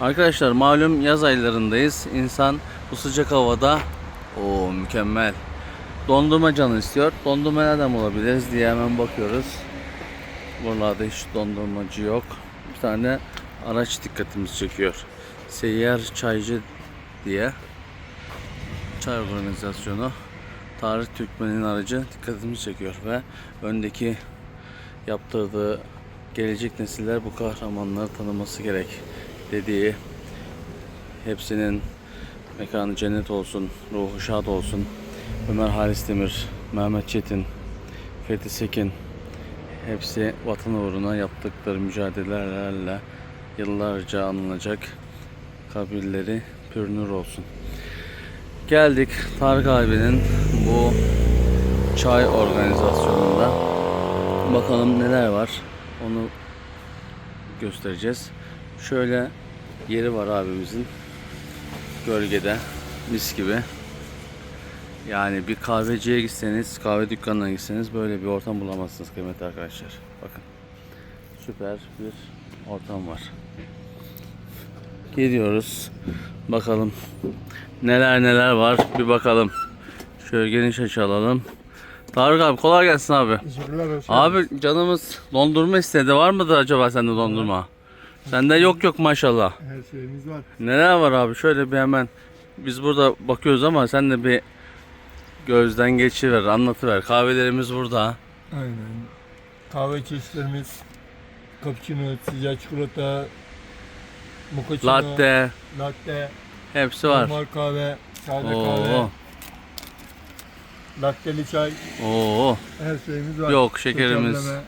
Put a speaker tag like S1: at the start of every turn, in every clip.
S1: Arkadaşlar malum yaz aylarındayız. İnsan bu sıcak havada o mükemmel. Dondurma canı istiyor. Dondurma nereden bulabiliriz diye hemen bakıyoruz. Buralarda hiç dondurmacı yok. Bir tane araç dikkatimizi çekiyor. Seyyar Çaycı diye çay organizasyonu. Tarih Türkmen'in aracı dikkatimizi çekiyor ve öndeki yaptırdığı gelecek nesiller bu kahramanları tanıması gerek dediği hepsinin mekanı cennet olsun, ruhu şad olsun. Ömer Halis Demir, Mehmet Çetin, Fethi Sekin hepsi vatan uğruna yaptıkları mücadelelerle yıllarca anılacak kabirleri pürnür olsun. Geldik Tarık abinin bu çay organizasyonunda. Bakalım neler var. Onu göstereceğiz. Şöyle yeri var abimizin. Gölgede mis gibi. Yani bir kahveciye gitseniz, kahve dükkanına gitseniz böyle bir ortam bulamazsınız kıymetli arkadaşlar. Bakın. Süper bir ortam var. Gidiyoruz. Bakalım neler neler var bir bakalım. Şöyle geniş açı alalım. Tarık abi kolay gelsin abi.
S2: Teşekkürler
S1: Abi canımız dondurma istedi. Var mıdır acaba sende dondurma? Sende yok yok maşallah.
S2: Her şeyimiz var.
S1: Neler var abi? Şöyle bir hemen biz burada bakıyoruz ama sen de bir gözden geçiver, anlatıver. Kahvelerimiz burada.
S2: Aynen. Kahve çeşitlerimiz cappuccino, sıcak çikolata, mochaccino,
S1: Latte
S2: latte,
S1: hepsi var.
S2: normal kahve, sade
S1: Oo.
S2: kahve, latteli çay,
S1: Oo.
S2: her şeyimiz var.
S1: Yok, şekerimiz.
S2: Şekerleme,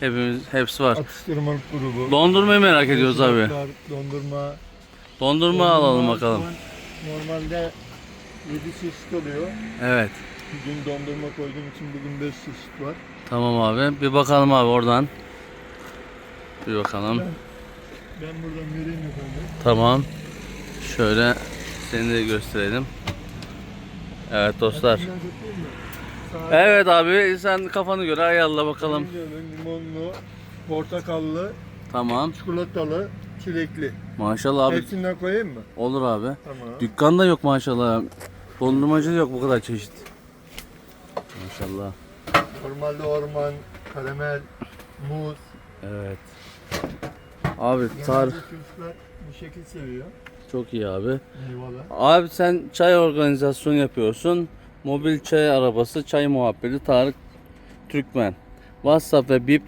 S1: Hepimiz hepsi var.
S2: Atıştırmalık grubu.
S1: Dondurmayı merak ediyoruz abi.
S2: Dondurmalar, Dondurma.
S1: Dondurma alalım bakalım.
S2: Normalde 7 çeşit oluyor.
S1: Evet.
S2: Dün dondurma koyduğum için bugün 5 çeşit var.
S1: Tamam abi. Bir bakalım abi oradan. Bir bakalım.
S2: Ben buradan vereyim efendim.
S1: Tamam. Şöyle seni de gösterelim. Evet dostlar. Evet abi sen kafanı göre ayarla bakalım.
S2: Limonlu, portakallı,
S1: Tamam.
S2: çikolatalı, çilekli.
S1: Maşallah abi.
S2: Hepsinden koyayım mı?
S1: Olur abi.
S2: Tamam.
S1: Dükkanda yok maşallah. Dondurmacı da yok bu kadar çeşit. Maşallah.
S2: Normalde orman, karamel, muz.
S1: Evet. Abi tar
S2: Genelde bu şekil seviyor.
S1: Çok iyi abi.
S2: Meyveler.
S1: Abi sen çay organizasyonu yapıyorsun. Mobil çay arabası, çay muhabbeti Tarık Türkmen. WhatsApp ve BIP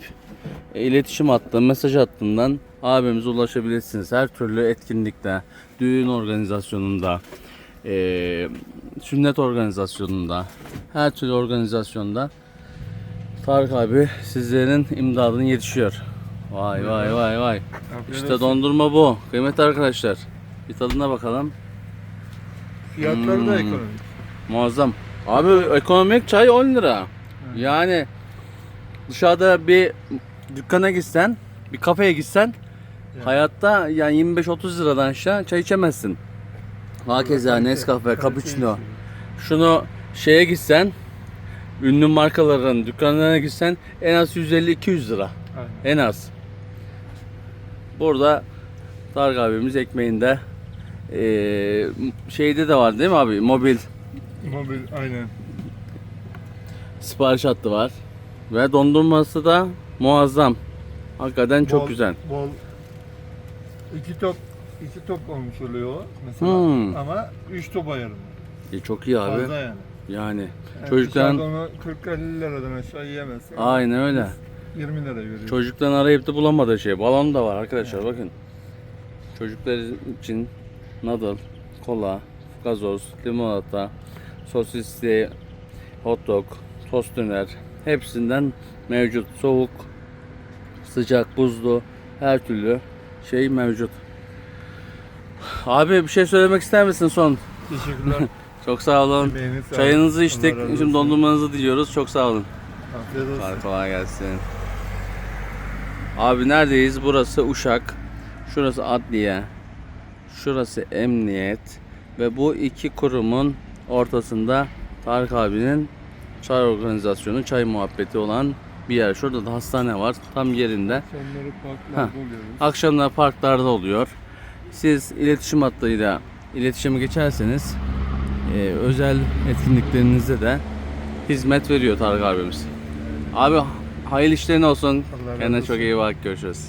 S1: e, iletişim hattı, mesaj hattından abimize ulaşabilirsiniz. Her türlü etkinlikte, düğün organizasyonunda, e, sünnet organizasyonunda, her türlü organizasyonda Tarık abi sizlerin imdadına yetişiyor. Vay vay vay vay.
S2: Afiyet
S1: İşte
S2: olsun.
S1: dondurma bu. Kıymetli arkadaşlar. Bir tadına bakalım.
S2: Fiyatları da
S1: Hmm.
S2: ekonomik.
S1: Muazzam. Abi ekonomik çay 10 lira. Yani dışarıda bir dükkana gitsen, bir kafeye gitsen
S2: Evet.
S1: hayatta yani 25-30 liradan aşağı çay içemezsin. Hakeza
S2: Kalite-
S1: Nescafe,
S2: kalite
S1: Cappuccino.
S2: istiyor.
S1: Şunu şeye gitsen, ünlü markaların dükkanlarına gitsen en az 150-200 lira.
S2: Aynen.
S1: En az. Burada Tarık abimiz ekmeğinde eee, şeyde de var değil mi abi? Mobil
S2: Mobil aynen.
S1: sipariş hattı var. Ve dondurması da muazzam. Hakikaten çok
S2: Bol-
S1: güzel.
S2: Bol. İki top iki top olmuş oluyor mesela.
S1: Hmm.
S2: Ama üç top ayarında.
S1: E, çok iyi abi.
S2: Fazla yani.
S1: Yani
S2: Yani dışarıda onu 40-50 liradan aşağı yiyemezsin.
S1: aynen öyle.
S2: 20 lira veriyor.
S1: Çocukların arayıp da bulamadığı şey. Balon da var arkadaşlar bakın. Çocuklar için noodle, kola, gazoz, limonata, sosisli, hot dog, tost döner hepsinden mevcut. Soğuk, sıcak, buzlu her türlü şey mevcut. Abi bir şey söylemek ister misin son?
S2: Teşekkürler.
S1: Çok sağ olun.
S2: Sağ
S1: Çayınızı
S2: olun.
S1: içtik.
S2: Allah
S1: Şimdi dondurmanızı diliyoruz. Çok sağ olun.
S2: Afiyet olsun.
S1: Hadi kolay gelsin. Abi neredeyiz? Burası Uşak. Şurası Adliye. Şurası Emniyet. Ve bu iki kurumun ortasında Tarık abinin çay organizasyonu, çay muhabbeti olan bir yer. Şurada da hastane var. Tam yerinde.
S2: Sonları parklarda oluyoruz.
S1: Akşamlar parklarda oluyor. Siz iletişim hattıyla iletişime geçerseniz e, özel etkinliklerinizde de hizmet veriyor Tarık abimiz. Abi hayırlı işlerin olsun.
S2: Allah razı
S1: Kendine
S2: olsun.
S1: çok iyi bak. Görüşürüz.